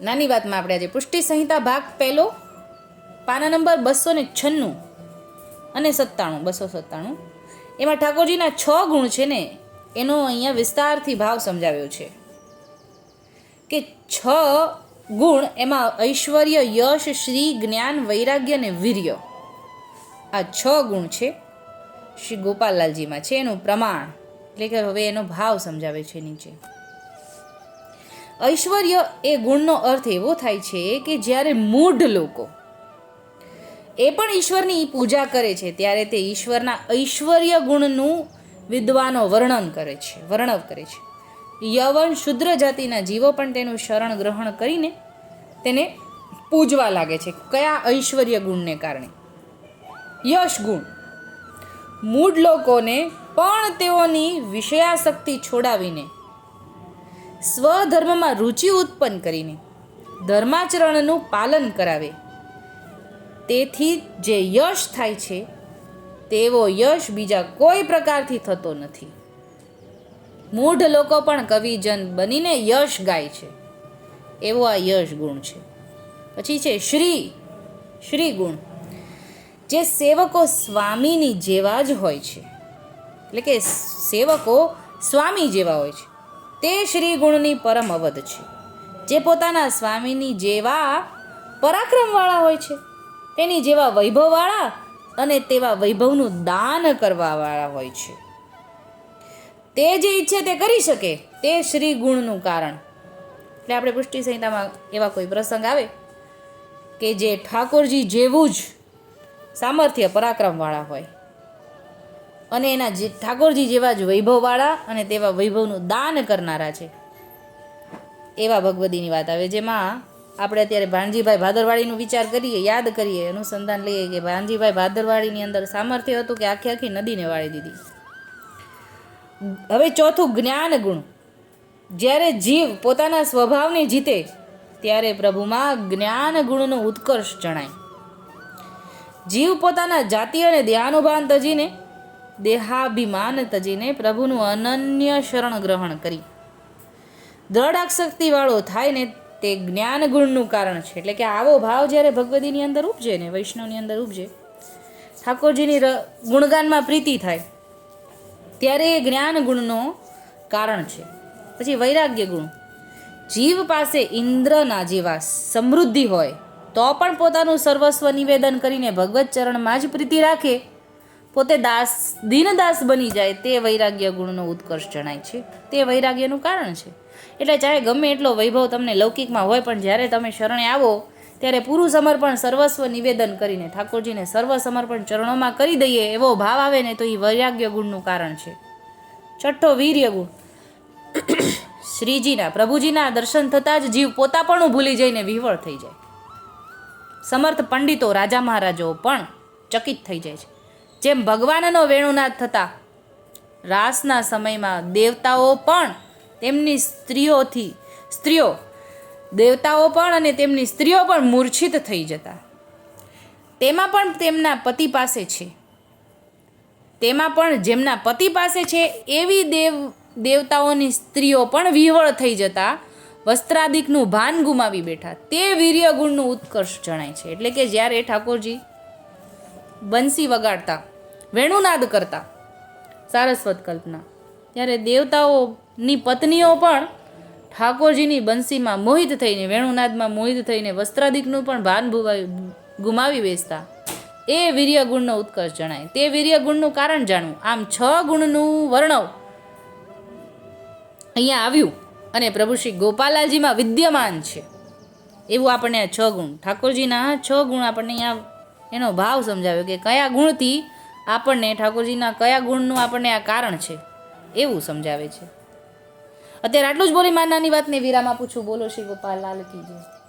નાની વાતમાં આપણે આજે પુષ્ટિ સંહિતા ભાગ પહેલો, પાના નંબર બસો ને છન્નું અને સત્તાણું, બસો સત્તાણું. એમાં ઠાકોરજીના છ ગુણ છે ને, એનો અહીંયા વિસ્તારથી ભાવ સમજાવ્યો છે કે છ ગુણ એમાં ઐશ્વર્ય, યશ, શ્રી, જ્ઞાન, વૈરાગ્ય અને વીર્ય. આ છ ગુણ છે શ્રી ગોપાલલાલજીમાં છે, એનું પ્રમાણ. એટલે કે હવે એનો ભાવ સમજાવે છે નીચે. ઐશ્વર્ય એ ગુણનો અર્થ એવો થાય છે કે જ્યારે મૂઢ લોકો એ પણ ઈશ્વરની પૂજા કરે છે, ત્યારે તે ઈશ્વરના ઐશ્વર્ય ગુણનું વિદ્વાનો વર્ણન કરે છે, વર્ણવ કરે છે. યવન શુદ્ર જાતિના જીવો પણ તેનું શરણ ગ્રહણ કરીને તેને પૂજવા લાગે છે. કયા ઐશ્વર્ય ગુણને કારણે? યશ ગુણ. મૂઢ લોકોને પણ તેઓની વિષયાશક્તિ છોડાવીને સ્વધર્મમાં રુચિ ઉત્પન્ન કરીને ધર્માચરણનું પાલન કરાવે. તેથી જે યશ થાય છે, તેવો યશ બીજા કોઈ પ્રકારથી થતો નથી. મૂઢ લોકો પણ કવિજન બનીને યશ ગાય છે. એવો આ યશ ગુણ છે. પછી છે શ્રી શ્રી ગુણ. જે સેવકો સ્વામીની જેવા જ હોય છે. એટલે કે સેવકો સ્વામી જેવા હોય છે. તે શ્રી ગુણની પરમ અવધ છે. જે પોતાના સ્વામીની જેવા પરાક્રમવાળા હોય છે. તેની જેવા વૈભવવાળા અને તેવા વૈભવનું દાન કરવાવાળા હોય છે. તે જે ઈચ્છે તે કરી શકે તે શ્રી ગુણનું કારણ. એટલે આપણે પુષ્ટિ સંહિતામાં એવા કોઈ પ્રસંગ આવે કે જે ઠાકોરજી જેવું જ સામર્થ્ય પરાક્રમવાળા હોય. અને એના જે ઠાકોરજી જેવા જ વૈભવવાળા અને તેવા વૈભવનું દાન કરનારા છે. એવા ભગવદીની વાત આવે, જેમાં આપણે અત્યારે ભાણજીભાઈ ભાદરવાડીનો વિચાર કરીએ, યાદ કરીએ, અનુસંધાન લઈએ કે ભાણજીભાઈ ભાદરવાડીની અંદર સામર્થ્ય હતું કે આખી આખી નદીને વાળી દીધી. હવે ચોથું જ્ઞાન ગુણ. જ્યારે જીવ પોતાના સ્વભાવને જીતે, ત્યારે પ્રભુમાં જ્ઞાન ગુણનો ઉત્કર્ષ જણાય. જીવ પોતાના જાતિ અને ધ્યાનુભાન તજીને દેહાભિમાન તજીને પ્રભુનું અનન્ય શરણ ગ્રહણ કરી. દ્રઢ આશક્તિવાળો થાય ને તે જ્ઞાન ગુણનું કારણ છે. એટલે કે આવો ભાવ જ્યારે ભગવદીની અંદર ઉપજે ને વૈષ્ણવની અંદર ઉપજે, ઠાકોરજીની ગુણગાનમાં પ્રીતિ થાય, ત્યારે એ જ્ઞાન ગુણનો કારણ છે. પછી વૈરાગ્ય ગુણ. જીવ પાસે ઇન્દ્રના જેવા સમૃદ્ધિ હોય, તો પણ પોતાનું સર્વસ્વ નિવેદન કરીને ભગવત ચરણમાં જ પ્રીતિ રાખે. પોતે દાસ, દીનદાસ બની જાય તે વૈરાગ્ય ગુણનો ઉત્કર્ષ જણાય છે. તે વૈરાગ્યનું કારણ છે. એટલે ચાહે ગમે એટલો વૈભવ તમને લૌકિકમાં હોય, પણ જ્યારે તમે શરણે આવો, ત્યારે પૂરું સમર્પણ સર્વસ્વ નિવેદન કરીને ઠાકોરજીને સર્વ સમર્પણ ચરણોમાં કરી દઈએ એવો ભાવ આવે ને તો એ વૈરાગ્ય ગુણનું કારણ છે. છઠ્ઠો વીર્ય ગુણ. શ્રીજીના, પ્રભુજીના દર્શન થતાં જ જીવ પોતાપણું ભૂલી જઈને વિહવળ થઈ જાય. સમર્થ પંડિતો, રાજા મહારાજાઓ પણ ચકિત થઈ જાય છે. જેમ ભગવાનનો વેણુનાદ થતા રાસના સમયમાં દેવતાઓ પણ તેમની સ્ત્રીઓથી, સ્ત્રીઓ, દેવતાઓ પણ અને તેમની સ્ત્રીઓ પણ મૂર્છિત થઈ જતા. તેમાં પણ તેમના પતિ પાસે છે. તેમાં પણ જેમના પતિ પાસે છે, એવી દેવ, દેવતાઓની સ્ત્રીઓ પણ વિહવળ થઈ જતા, વસ્ત્રાદિકનું ભાન ગુમાવી બેઠા. તે વીર્યગુણનું ઉત્કર્ષ જણાય છે. એટલે કે જ્યારે ઠાકોરજી બંસી વગાડતા વેણુનાદ કરતા, સારસ્વત કલ્પના. ત્યારે દેવતાઓની પત્નીઓ પણ ઠાકોરજીની બંસીમાં મોહિત થઈને, વેણુનાદમાં મોહિત થઈને વસ્ત્રાદિકનું પણ ભાન ભૂવાયું ગુમાવી બેસતા. એ વીર્ય ગુણનો ઉત્કર્ષ જણાય. તે વીર્ય ગુણનું કારણ જાણવું. આમ છ ગુણનું વર્ણવ અહીંયા આવ્યું અને પ્રભુ શ્રી ગોપાલાલજીમાં વિદ્યમાન છે. એવું આપણને આ છ ગુણ. ઠાકોરજીના છ ગુણ આપણને અહીંયા એનો ભાવ સમજાવ્યો કે કયા ગુણથી આપણને ઠાકોરજીના કયા ગુણનું આપણને આ કારણ છે, એવું સમજાવે છે. અત્યારે આટલું જ બોલી માનાની વાતને વિરામ આપું છું. બોલો શ્રી ગોપાલ, લાલ કી જય.